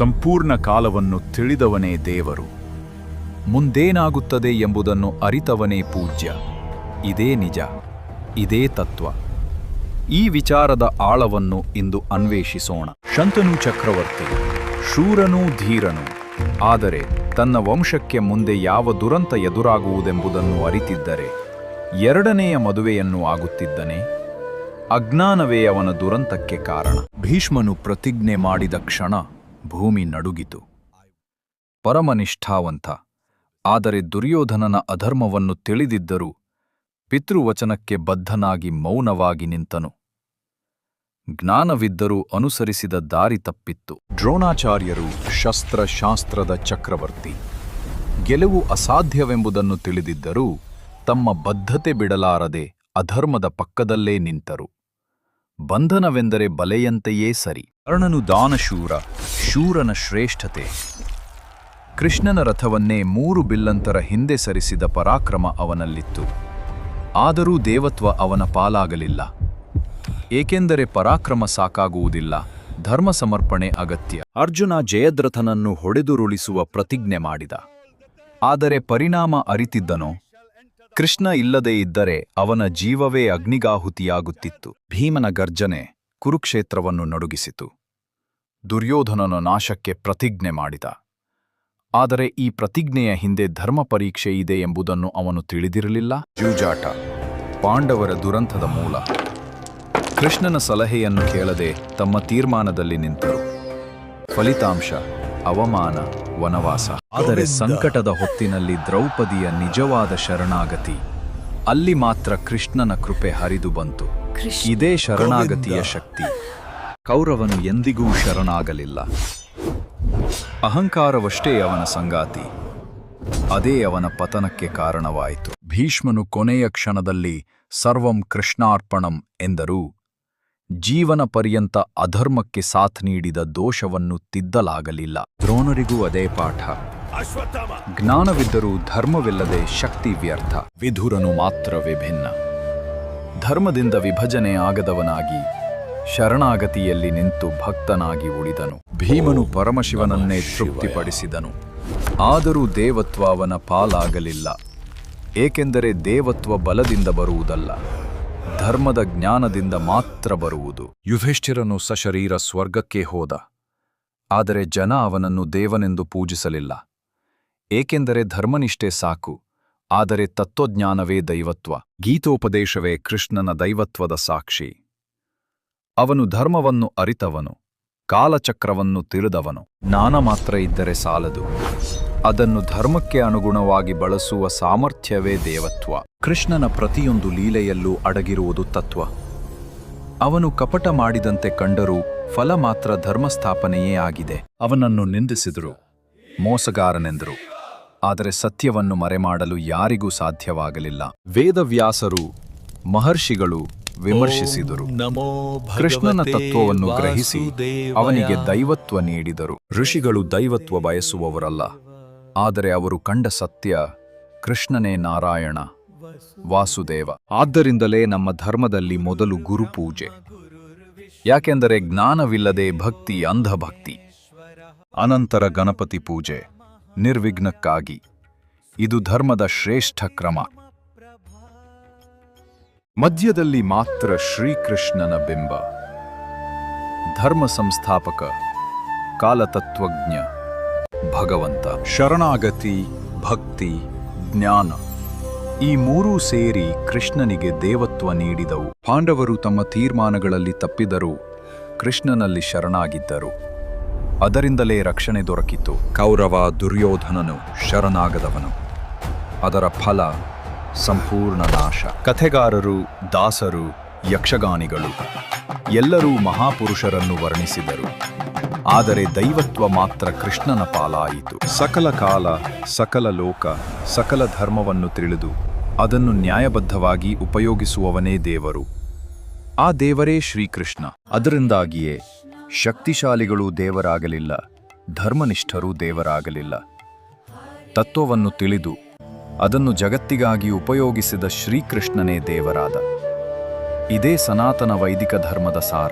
ಸಂಪೂರ್ಣ ಕಾಲವನ್ನು ತಿಳಿದವನೇ ದೇವರು. ಮುಂದೇನಾಗುತ್ತದೆ ಎಂಬುದನ್ನು ಅರಿತವನೇ ಪೂಜ್ಯ. ಇದೇ ನಿಜ. ಇದೇ ತತ್ವ. ಈ ವಿಚಾರದ ಆಳವನ್ನು ಇಂದು ಅನ್ವೇಷಿಸೋಣ. ಶಂತನು ಚಕ್ರವರ್ತಿ. ಶೂರನೂ ಧೀರನು. ಆದರೆ ತನ್ನ ವಂಶಕ್ಕೆ ಮುಂದೆ ಯಾವ ದುರಂತ ಎದುರಾಗುವುದೆಂಬುದನ್ನು ಅರಿತಿದ್ದರೆ ಎರಡನೆಯ ಮದುವೆಯನ್ನು ಆಗುತ್ತಿದ್ದನೆ. ಅಜ್ಞಾನವೇ ಅವನ ದುರಂತಕ್ಕೆ ಕಾರಣ. ಭೀಷ್ಮನು ಪ್ರತಿಜ್ಞೆ ಮಾಡಿದ ಕ್ಷಣ ಭೂಮಿ ನಡುಗಿತು. ಪರಮನಿಷ್ಠಾವಂತ, ಆದರೆ ದುರ್ಯೋಧನನ ಅಧರ್ಮವನ್ನು ತಿಳಿದಿದ್ದರೂ ಪಿತೃವಚನಕ್ಕೆ ಬದ್ಧನಾಗಿ ಮೌನವಾಗಿ ನಿಂತನು. ಜ್ಞಾನವಿದ್ದರೂ ಅನುಸರಿಸಿದ ದಾರಿ ತಪ್ಪಿತ್ತು. ದ್ರೋಣಾಚಾರ್ಯರು ಶಸ್ತ್ರಶಾಸ್ತ್ರದ ಚಕ್ರವರ್ತಿ. ಗೆಲುವು ಅಸಾಧ್ಯವೆಂಬುದನ್ನು ತಿಳಿದಿದ್ದರೂ ತಮ್ಮ ಬದ್ಧತೆ ಬಿಡಲಾರದೆ ಅಧರ್ಮದ ಪಕ್ಕದಲ್ಲೇ ನಿಂತರು. ಬಂಧನವೆಂದರೆ ಬಲೆಯಂತೆಯೇ ಸರಿ. ಕರ್ಣನು ದಾನಶೂರ, ಶೂರನ ಶ್ರೇಷ್ಠತೆ. ಕೃಷ್ಣನ ರಥವನ್ನೇ ಮೂರು ಬಿಲ್ಲಂತರ ಹಿಂದೆ ಸರಿಸಿದ ಪರಾಕ್ರಮ ಅವನಲ್ಲಿತ್ತು. ಆದರೂ ದೇವತ್ವ ಅವನ ಪಾಲಾಗಲಿಲ್ಲ. ಏಕೆಂದರೆ ಪರಾಕ್ರಮ ಸಾಕಾಗುವುದಿಲ್ಲ ಧರ್ಮ ಸಮರ್ಪಣೆ ಅಗತ್ಯ. ಅರ್ಜುನ ಜಯದ್ರಥನನ್ನು ಹೊಡೆದುರುಳಿಸುವ ಪ್ರತಿಜ್ಞೆ ಮಾಡಿದ. ಆದರೆ ಪರಿಣಾಮ ಅರಿತಿದ್ದನೋ? ಕೃಷ್ಣ ಇಲ್ಲದೇ ಇದ್ದರೆ ಅವನ ಜೀವವೇ ಅಗ್ನಿಗಾಹುತಿಯಾಗುತ್ತಿತ್ತು. ಭೀಮನ ಗರ್ಜನೆ ಕುರುಕ್ಷೇತ್ರವನ್ನು ನಡುಗಿಸಿತು. ದುರ್ಯೋಧನನ ನಾಶಕ್ಕೆ ಪ್ರತಿಜ್ಞೆ ಮಾಡಿದ. ಆದರೆ ಈ ಪ್ರತಿಜ್ಞೆಯ ಹಿಂದೆ ಧರ್ಮ ಪರೀಕ್ಷೆ ಇದೆ ಎಂಬುದನ್ನು ಅವನು ತಿಳಿದಿರಲಿಲ್ಲ. ಜೂಜಾಟ. ಪಾಂಡವರ ದುರಂತದ ಮೂಲ. ಕೃಷ್ಣನ ಸಲಹೆಯನ್ನು ಕೇಳದೆ ತಮ್ಮ ತೀರ್ಮಾನದಲ್ಲಿ ನಿಂತರು. ಫಲಿತಾಂಶ ಅವಮಾನ ವನವಾಸ. ಆದರೆ ಸಂಕಟದ ಹೊತ್ತಿನಲ್ಲಿ ದ್ರೌಪದಿಯ ನಿಜವಾದ ಶರಣಾಗತಿ ಅಲ್ಲಿ ಮಾತ್ರ ಕೃಷ್ಣನ ಕೃಪೆ ಹರಿದು ಬಂತು. ಇದೇ ಶರಣಾಗತಿಯ ಶಕ್ತಿ. ಕೌರವನು ಎಂದಿಗೂ ಶರಣಾಗಲಿಲ್ಲ. ಅಹಂಕಾರವಷ್ಟೇ ಅವನ ಸಂಗಾತಿ. ಅದೇ ಅವನ ಪತನಕ್ಕೆ ಕಾರಣವಾಯಿತು. ಭೀಷ್ಮನು ಕೊನೆಯ ಕ್ಷಣದಲ್ಲಿ ಸರ್ವಂ ಕೃಷ್ಣಾರ್ಪಣಂ ಎಂದರೂ. ಜೀವನ ಪರ್ಯಂತ ಅಧರ್ಮಕ್ಕೆ ಸಾಥ್ ನೀಡಿದ ದೋಷವನ್ನು ತಿದ್ದಲಾಗಲಿಲ್ಲ. ದ್ರೋಣರಿಗೂ ಅದೇ ಪಾಠ. ಜ್ಞಾನವಿದ್ದರೂ ಧರ್ಮವಿಲ್ಲದೆ ಶಕ್ತಿ ವ್ಯರ್ಥ. ವಿಧುರನು ಮಾತ್ರ ವಿಭಿನ್ನ ಧರ್ಮದಿಂದ ವಿಭಜನೆ ಆಗದವನಾಗಿ ಶರಣಾಗತಿಯಲ್ಲಿ ನಿಂತು ಭಕ್ತನಾಗಿ ಉಳಿದನು. ಭೀಮನು ಪರಮಶಿವನನ್ನೇ ತೃಪ್ತಿಪಡಿಸಿದನು. ಆದರೂ ದೇವತ್ವ ಅವನ ಪಾಲಾಗಲಿಲ್ಲ. ಏಕೆಂದರೆ ದೇವತ್ವ ಬಲದಿಂದ ಬರುವುದಲ್ಲ. ಧರ್ಮದ ಜ್ಞಾನದಿಂದ ಮಾತ್ರ ಬರುವುದು. ಯುಧಿಷ್ಠಿರನು ಸಶರೀರ ಸ್ವರ್ಗಕ್ಕೆ ಹೋದ. ಆದರೆ ಜನ ಅವನನ್ನು ದೇವನೆಂದು ಪೂಜಿಸಲಿಲ್ಲ. ಏಕೆಂದರೆ ಧರ್ಮನಿಷ್ಠೆ ಸಾಕು. ಆದರೆ ತತ್ವಜ್ಞಾನವೇ ದೈವತ್ವ. ಗೀತೋಪದೇಶವೇ ಕೃಷ್ಣನ ದೈವತ್ವದ ಸಾಕ್ಷಿ. ಅವನು ಧರ್ಮವನ್ನು ಅರಿತವನು. ಕಾಲಚಕ್ರವನ್ನು ತಿಳಿದವನು ಜ್ಞಾನ ಮಾತ್ರ ಇದ್ದರೆ ಸಾಲದು. ಅದನ್ನು ಧರ್ಮಕ್ಕೆ ಅನುಗುಣವಾಗಿ ಬಳಸುವ ಸಾಮರ್ಥ್ಯವೇ ದೇವತ್ವ. ಕೃಷ್ಣನ ಪ್ರತಿಯೊಂದು ಲೀಲೆಯಲ್ಲೂ ಅಡಗಿರುವುದು ತತ್ವ. ಅವನು ಕಪಟ ಮಾಡಿದಂತೆ ಕಂಡರೂ ಫಲ ಮಾತ್ರ ಧರ್ಮಸ್ಥಾಪನೆಯೇ ಆಗಿದೆ. ಅವನನ್ನು ನಿಂದಿಸಿದರು ಮೋಸಗಾರನೆಂದರು. ಆದರೆ ಸತ್ಯವನ್ನು ಮರೆಮಾಡಲು ಯಾರಿಗೂ ಸಾಧ್ಯವಾಗಲಿಲ್ಲ. ವೇದವ್ಯಾಸರು ಮಹರ್ಷಿಗಳು ವಿಮರ್ಶಿಸಿದರು. ನಮೋ ಕೃಷ್ಣನ ತತ್ವವನ್ನು ಗ್ರಹಿಸಿ ಅವನಿಗೆ ದೈವತ್ವ ನೀಡಿದರು. ಋಷಿಗಳು ದೈವತ್ವ ಬಯಸುವವರಲ್ಲ. ಆದರೆ ಅವರು ಕಂಡ ಸತ್ಯ ಕೃಷ್ಣನೇ ನಾರಾಯಣ, ವಾಸುದೇವ. ಆದ್ದರಿಂದಲೇ ನಮ್ಮ ಧರ್ಮದಲ್ಲಿ ಮೊದಲು ಗುರುಪೂಜೆ. ಯಾಕೆಂದರೆ ಜ್ಞಾನವಿಲ್ಲದೆ ಭಕ್ತಿ ಅಂಧಭಕ್ತಿ. ಅನಂತರ ಗಣಪತಿ ಪೂಜೆ, ನಿರ್ವಿಘ್ನಕ್ಕಾಗಿ. ಇದು ಧರ್ಮದ ಶ್ರೇಷ್ಠ ಕ್ರಮ. ಮಧ್ಯದಲ್ಲಿ ಮಾತ್ರ ಶ್ರೀಕೃಷ್ಣನ ಬಿಂಬ. ಧರ್ಮ ಸಂಸ್ಥಾಪಕ, ಕಾಲತತ್ವಜ್ಞ. ಭಗವಂತ. ಶರಣಾಗತಿ ಭಕ್ತಿ ಜ್ಞಾನ ಈ ಮೂರೂ ಸೇರಿ ಕೃಷ್ಣನಿಗೆ ದೇವತ್ವ ನೀಡಿದವು. ಪಾಂಡವರು ತಮ್ಮ ತೀರ್ಮಾನಗಳಲ್ಲಿ ತಪ್ಪಿದರೂ ಕೃಷ್ಣನಲ್ಲಿ ಶರಣಾಗಿದ್ದರು. ಅದರಿಂದಲೇ ರಕ್ಷಣೆ ದೊರಕಿತು. ಕೌರವ ದುರ್ಯೋಧನನು ಶರಣಾಗದವನು. ಅದರ ಫಲ ಸಂಪೂರ್ಣ ನಾಶ. ಕಥೆಗಾರರು ದಾಸರು ಯಕ್ಷಗಾನಿಗಳು. ಎಲ್ಲರೂ ಮಹಾಪುರುಷರನ್ನು ವರ್ಣಿಸಿದರು. ಆದರೆ ದೈವತ್ವ ಮಾತ್ರ ಕೃಷ್ಣನ ಪಾಲಾಯಿತು. ಸಕಲ ಕಾಲ, ಸಕಲ ಲೋಕ, ಸಕಲ ಧರ್ಮವನ್ನು ತಿಳಿದು ಅದನ್ನು ನ್ಯಾಯಬದ್ಧವಾಗಿ ಉಪಯೋಗಿಸುವವನೇ ದೇವರು. ಆ ದೇವರೇ ಶ್ರೀಕೃಷ್ಣ. ಅದರಿಂದಾಗಿಯೇ ಶಕ್ತಿಶಾಲಿಗಳು ದೇವರಾಗಲಿಲ್ಲ, ಧರ್ಮನಿಷ್ಠರೂ ದೇವರಾಗಲಿಲ್ಲ. ತತ್ವವನ್ನು ತಿಳಿದು ಅದನ್ನು ಜಗತ್ತಿಗಾಗಿ ಉಪಯೋಗಿಸಿದ ಶ್ರೀಕೃಷ್ಣನೇ ದೇವರಾದ. ಇದೇ ಸನಾತನ ವೈದಿಕ ಧರ್ಮದ ಸಾರ.